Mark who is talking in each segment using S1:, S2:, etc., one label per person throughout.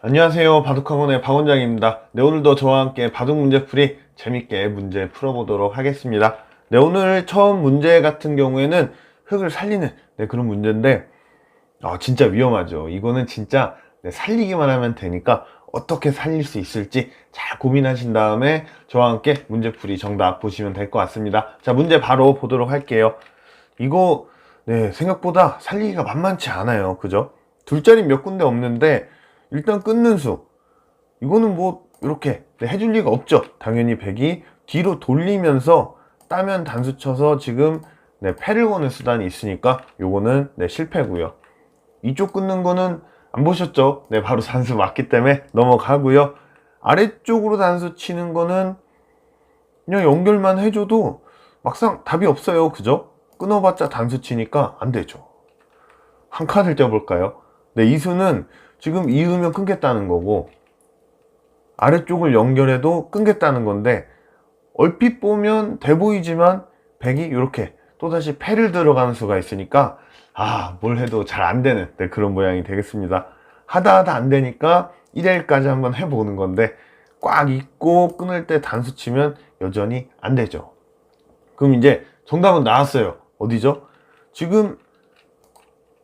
S1: 안녕하세요. 바둑학원의 박 원장입니다. 네, 오늘도 저와 함께 바둑 문제풀이 재밌게 문제 풀어보도록 하겠습니다. 네, 오늘 처음 문제 같은 경우에는 흙을 살리는 네, 그런 문제인데, 아, 진짜 위험하죠. 이거는 진짜 네, 살리기만 하면 되니까 어떻게 살릴 수 있을지 잘 고민하신 다음에 저와 함께 문제풀이 정답 보시면 될 것 같습니다. 자, 문제 바로 보도록 할게요. 이거, 네, 생각보다 살리기가 만만치 않아요. 그죠? 둘자리 몇 군데 없는데, 일단 끊는 수. 이거는 뭐 이렇게 네, 해줄 리가 없죠. 당연히 백이 뒤로 돌리면서 따면 단수 쳐서 지금 네, 패를 거는 수단이 있으니까 요거는 네, 실패고요. 이쪽 끊는 거는 안 보셨죠? 네 바로 단수 맞기 때문에 넘어가고요. 아래쪽으로 단수 치는 거는 그냥 연결만 해줘도 막상 답이 없어요. 그죠? 끊어봤자 단수 치니까 안 되죠. 한 칸을 떼어볼까요? 네 이 수는 지금 이으면 끊겠다는 거고 아래쪽을 연결해도 끊겠다는 건데 얼핏 보면 돼 보이지만 백이 이렇게 또다시 패를 들어가는 수가 있으니까 아 뭘 해도 잘 안 되는 네, 그런 모양이 되겠습니다. 하다 하다 안 되니까 1회까지 한번 해보는 건데 꽉 잊고 끊을 때 단수 치면 여전히 안 되죠. 그럼 이제 정답은 나왔어요. 어디죠? 지금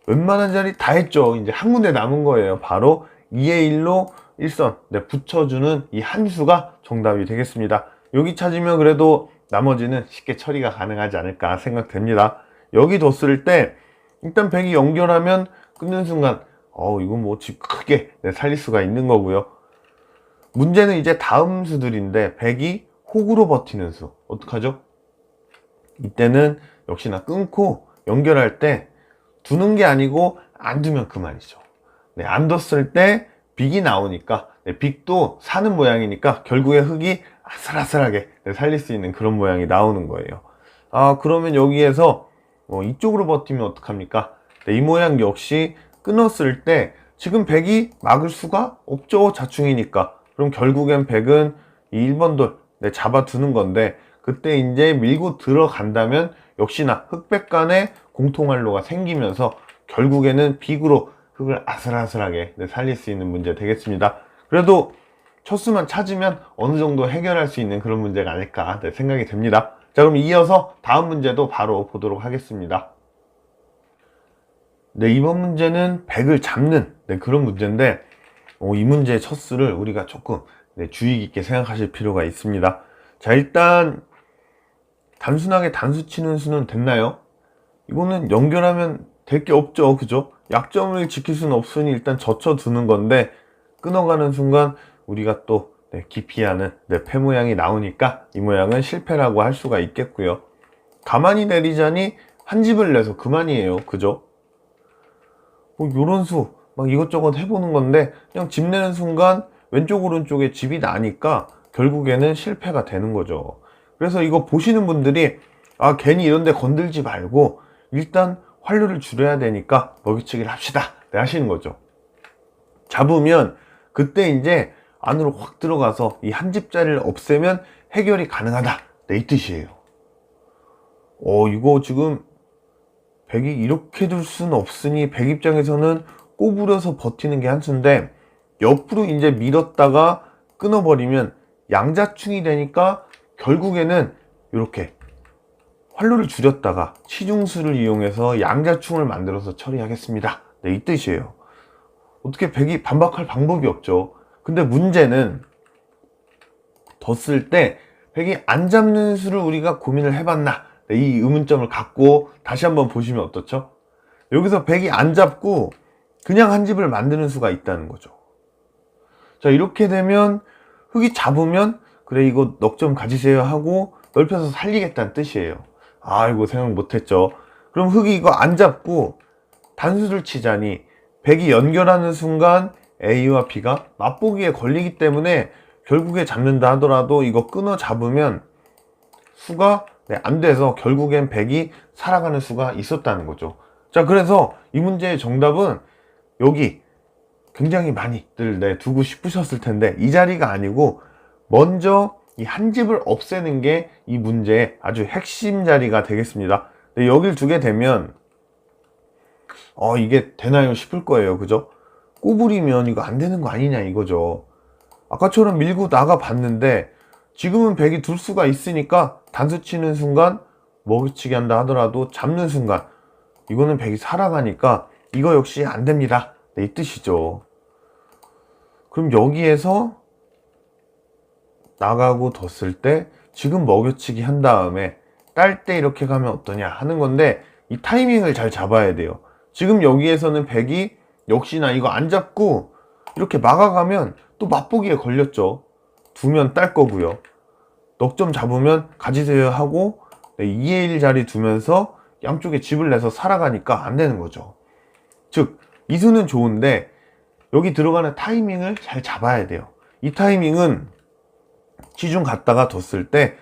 S1: 웬만한 자리 다 했죠. 이제 한 군데 남은 거예요. 바로 2의 1로 1선 네, 붙여주는 이 한 수가 정답이 되겠습니다. 여기 찾으면 그래도 나머지는 쉽게 처리가 가능하지 않을까 생각됩니다. 여기 뒀을 때 일단 백이 연결하면 끊는 순간 어 이건 뭐 집 크게 네, 살릴 수가 있는 거고요. 문제는 이제 다음 수들인데 백이 혹으로 버티는 수 어떡하죠? 이때는 역시나 끊고 연결할 때 두는 게 아니고 안 두면 그만이죠. 네, 안 뒀을 때 빅이 나오니까 네, 빅도 사는 모양이니까 결국에 흙이 아슬아슬하게 네, 살릴 수 있는 그런 모양이 나오는 거예요. 아 그러면 여기에서 뭐 이쪽으로 버티면 어떡합니까? 네, 이 모양 역시 끊었을 때 지금 백이 막을 수가 없죠. 자충이니까. 그럼 결국엔 백은 이 1번 돌 네, 잡아두는 건데 그때 이제 밀고 들어간다면 역시나 흑백 간의 공통할로가 생기면서 결국에는 빅으로 흙을 아슬아슬하게 네, 살릴 수 있는 문제 되겠습니다. 그래도 첫 수만 찾으면 어느 정도 해결할 수 있는 그런 문제가 아닐까 네, 생각이 됩니다. 자 그럼 이어서 다음 문제도 바로 보도록 하겠습니다. 네 이번 문제는 백을 잡는 네, 그런 문제인데 어, 이 문제의 첫 수를 우리가 조금 네, 주의 깊게 생각하실 필요가 있습니다. 자 일단 단순하게 단수 치는 수는 됐나요? 이거는 연결하면 될 게 없죠. 그죠? 약점을 지킬 수는 없으니 일단 젖혀두는 건데 끊어가는 순간 우리가 또 네, 기피하는 네, 패 모양이 나오니까 이 모양은 실패라고 할 수가 있겠고요. 가만히 내리자니 한 집을 내서 그만이에요. 그죠? 뭐 요런 수 막 이것저것 해보는 건데 그냥 집 내는 순간 왼쪽 오른쪽에 집이 나니까 결국에는 실패가 되는 거죠. 그래서 이거 보시는 분들이 아 괜히 이런데 건들지 말고 일단 활류를 줄여야 되니까 먹이치기를 합시다. 네, 하시는 거죠. 잡으면 그때 이제 안으로 확 들어가서 이 한 집자리를 없애면 해결이 가능하다. 네, 이 뜻이에요. 어 이거 지금 백이 이렇게 둘 수는 없으니 백 입장에서는 꼬부려서 버티는 게 한 수인데 옆으로 이제 밀었다가 끊어버리면 양자충이 되니까 결국에는 이렇게 활로를 줄였다가 치중수를 이용해서 양자충을 만들어서 처리하겠습니다. 네, 이 뜻이에요. 어떻게 백이 반박할 방법이 없죠. 근데 문제는 뒀을 때 백이 안 잡는 수를 우리가 고민을 해봤나? 네, 이 의문점을 갖고 다시 한번 보시면 어떻죠? 여기서 백이 안 잡고 그냥 한 집을 만드는 수가 있다는 거죠. 자, 이렇게 되면 흙이 잡으면 그래 이거 넉 점 가지세요 하고 넓혀서 살리겠다는 뜻이에요. 아이고 생각 못했죠. 그럼 흙이 이거 안 잡고 단수를 치자니 백이 연결하는 순간 A와 B가 맛보기에 걸리기 때문에 결국에 잡는다 하더라도 이거 끊어 잡으면 수가 네, 안 돼서 결국엔 백이 살아가는 수가 있었다는 거죠. 자 그래서 이 문제의 정답은 여기 굉장히 많이들 네, 두고 싶으셨을 텐데 이 자리가 아니고 먼저 이 한 집을 없애는 게 이 문제의 아주 핵심 자리가 되겠습니다. 네, 여길 두게 되면 어 이게 되나요 싶을 거예요. 그죠? 꼬부리면 이거 안 되는 거 아니냐 이거죠. 아까처럼 밀고 나가 봤는데 지금은 백이 둘 수가 있으니까 단수 치는 순간 먹이치기 한다 하더라도 잡는 순간 이거는 백이 살아가니까 이거 역시 안 됩니다. 네, 이 뜻이죠. 그럼 여기에서 나가고 뒀을 때 지금 먹여치기 한 다음에 딸 때 이렇게 가면 어떠냐 하는 건데 이 타이밍을 잘 잡아야 돼요. 지금 여기에서는 백이 역시나 이거 안 잡고 이렇게 막아가면 또 맛보기에 걸렸죠. 두면 딸 거고요. 넉점 잡으면 가지세요 하고 네, 2의 1 자리 두면서 양쪽에 집을 내서 살아가니까 안 되는 거죠. 즉, 이수는 좋은데 여기 들어가는 타이밍을 잘 잡아야 돼요. 이 타이밍은 시중 갔다가 뒀을 때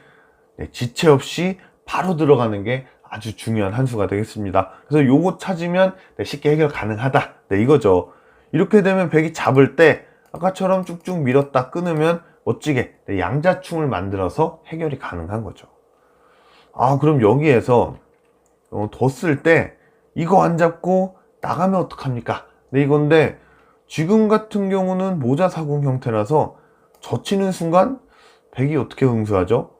S1: 네, 지체 없이 바로 들어가는 게 아주 중요한 한 수가 되겠습니다. 그래서 요거 찾으면 네, 쉽게 해결 가능하다. 네, 이거죠. 이렇게 되면 백이 잡을 때 아까처럼 쭉쭉 밀었다 끊으면 멋지게 네, 양자충을 만들어서 해결이 가능한 거죠. 아, 그럼 여기에서 어, 뒀을 때 이거 안 잡고 나가면 어떡합니까? 네, 이건데 지금 같은 경우는 모자 사공 형태라서 젖히는 순간 백이 어떻게 응수하죠?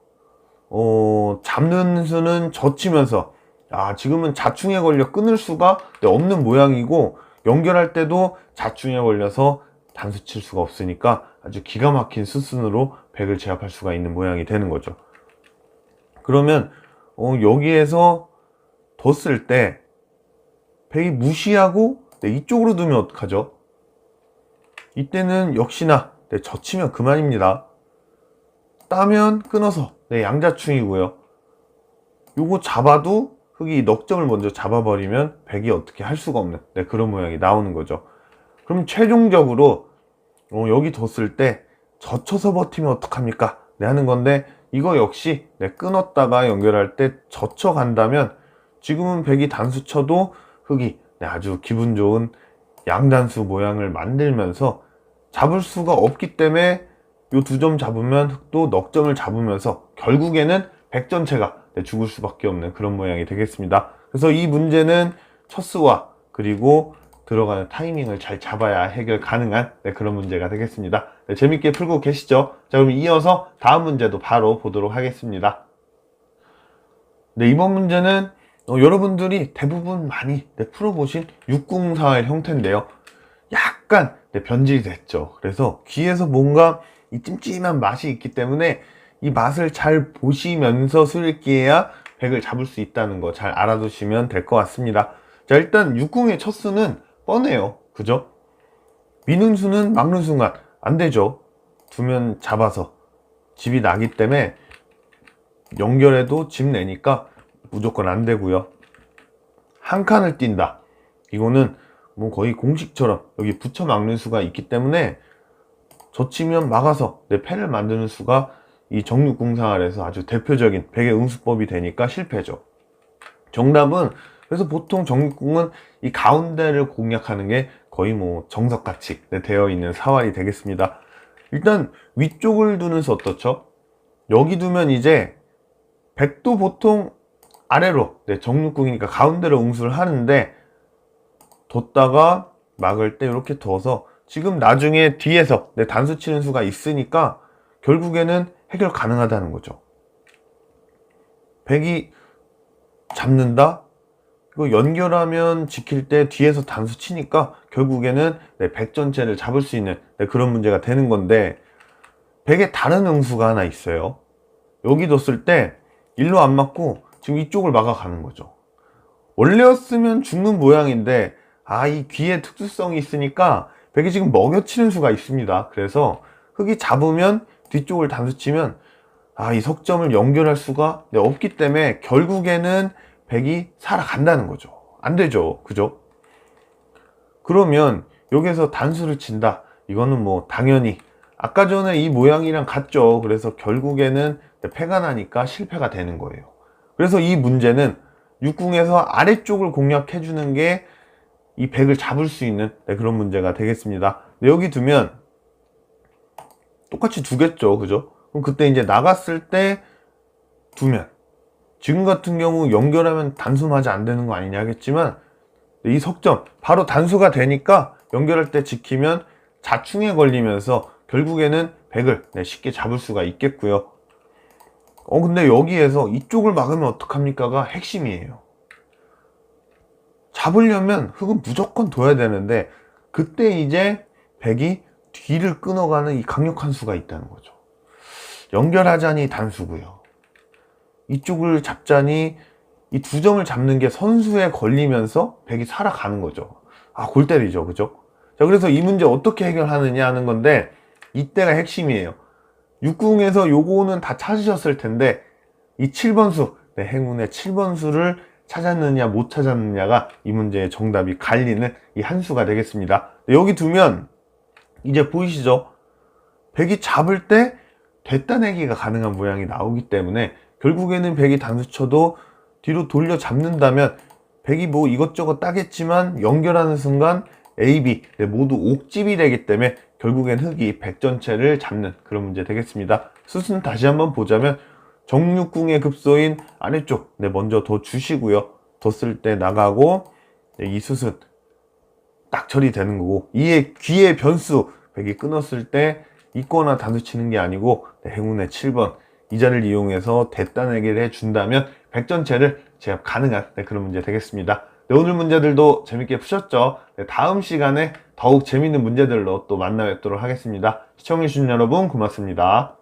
S1: 어, 잡는 수는 젖히면서 아, 지금은 자충에 걸려 끊을 수가 네, 없는 모양이고 연결할 때도 자충에 걸려서 단수 칠 수가 없으니까 아주 기가 막힌 수순으로 백을 제압할 수가 있는 모양이 되는 거죠. 그러면 어, 여기에서 뒀을 때 백이 무시하고 네, 이쪽으로 두면 어떡하죠? 이때는 역시나 네, 젖히면 그만입니다. 따면 끊어서 네, 양자충이고요. 요거 잡아도 흙이 넉점을 먼저 잡아버리면 백이 어떻게 할 수가 없는 네, 그런 모양이 나오는 거죠. 그럼 최종적으로 어, 여기 뒀을 때 젖혀서 버티면 어떡합니까? 네, 하는 건데 이거 역시 네, 끊었다가 연결할 때 젖혀 간다면 지금은 백이 단수 쳐도 흙이 네, 아주 기분 좋은 양단수 모양을 만들면서 잡을 수가 없기 때문에 요 두 점 잡으면 흙도 넉 점을 잡으면서 결국에는 백 전체가 네, 죽을 수밖에 없는 그런 모양이 되겠습니다. 그래서 이 문제는 첫 수와 그리고 들어가는 타이밍을 잘 잡아야 해결 가능한 네, 그런 문제가 되겠습니다. 네, 재밌게 풀고 계시죠? 자, 그럼 이어서 다음 문제도 바로 보도록 하겠습니다. 네, 이번 문제는 어, 여러분들이 대부분 많이 네, 풀어보신 604의 형태인데요. 약간 네, 변질이 됐죠. 그래서 귀에서 뭔가 이 찜찜한 맛이 있기 때문에 이 맛을 잘 보시면서 수읽기해야 백을 잡을 수 있다는 거 잘 알아두시면 될 것 같습니다. 자, 일단 6궁의 첫 수는 뻔해요. 그죠? 미는 수는 막는 순간 안 되죠. 두면 잡아서 집이 나기 때문에 연결해도 집 내니까 무조건 안 되고요. 한 칸을 뛴다. 이거는 뭐 거의 공식처럼 여기 붙여 막는 수가 있기 때문에 젖히면 막아서 내 패를 만드는 수가 이 정육궁상알에서 아주 대표적인 백의 응수법이 되니까 실패죠. 정답은 그래서 보통 정육궁은 이 가운데를 공략하는 게 거의 뭐 정석같이 네, 되어 있는 사활이 되겠습니다. 일단 위쪽을 두는 수 어떻죠? 여기 두면 이제 백도 보통 아래로 네, 정육궁이니까 가운데로 응수를 하는데 뒀다가 막을 때 이렇게 둬서 지금 나중에 뒤에서 네, 단수 치는 수가 있으니까 결국에는 해결 가능하다는 거죠. 백이 잡는다? 이거 연결하면 지킬 때 뒤에서 단수 치니까 결국에는 네, 백 전체를 잡을 수 있는 네, 그런 문제가 되는 건데 백에 다른 응수가 하나 있어요. 여기 뒀을 때 일로 안 맞고 지금 이쪽을 막아가는 거죠. 원래였으면 죽는 모양인데 아 이 귀에 특수성이 있으니까 백이 지금 먹여치는 수가 있습니다. 그래서 흙이 잡으면 뒤쪽을 단수 치면 아 이 석점을 연결할 수가 네, 없기 때문에 결국에는 백이 살아간다는 거죠. 안 되죠. 그죠? 그러면 여기서 단수를 친다. 이거는 뭐 당연히 아까 전에 이 모양이랑 같죠. 그래서 결국에는 패가 나니까 실패가 되는 거예요. 그래서 이 문제는 육궁에서 아래쪽을 공략해 주는 게 이 백을 잡을 수 있는 네, 그런 문제가 되겠습니다. 네, 여기 두면 똑같이 두겠죠. 그죠? 그럼 그때 이제 나갔을 때 두면 지금 같은 경우 연결하면 단수마저 안 되는 거 아니냐 하겠지만 이 석점 바로 단수가 되니까 연결할 때 지키면 자충에 걸리면서 결국에는 백을 네, 쉽게 잡을 수가 있겠고요. 어 근데 여기에서 이쪽을 막으면 어떡합니까가 핵심이에요. 잡으려면 흙은 무조건 둬야 되는데 그때 이제 백이 뒤를 끊어가는 이 강력한 수가 있다는 거죠. 연결하자니 단수고요. 이쪽을 잡자니 이 두 점을 잡는 게 선수에 걸리면서 백이 살아가는 거죠. 아, 골 때리죠. 그죠? 자, 그래서 이 문제 어떻게 해결하느냐 하는 건데 이때가 핵심이에요. 육궁에서 요거는 다 찾으셨을 텐데 이 7번 수, 네, 행운의 7번 수를 찾았느냐 못 찾았느냐가 이 문제의 정답이 갈리는 이 한 수가 되겠습니다. 네, 여기 두면 이제 보이시죠? 백이 잡을 때 됐다 내기가 가능한 모양이 나오기 때문에 결국에는 백이 단수 쳐도 뒤로 돌려 잡는다면 백이 뭐 이것저것 따겠지만 연결하는 순간 A, B 네, 모두 옥집이 되기 때문에 결국엔 흑이 백 전체를 잡는 그런 문제 되겠습니다. 수순 다시 한번 보자면 정육궁의 급소인 아래쪽 네, 먼저 더 주시고요. 뒀을 때 나가고 네, 이 수순 딱 처리되는 거고 이에 귀의 변수 백이 끊었을 때 있거나 단수 치는 게 아니고 네, 행운의 7번 이 자를 이용해서 대따내기를 해준다면 백 전체를 제압 가능한 네, 그런 문제 되겠습니다. 네, 오늘 문제들도 재밌게 푸셨죠? 네, 다음 시간에 더욱 재밌는 문제들로 또 만나 뵙도록 하겠습니다. 시청해주신 여러분 고맙습니다.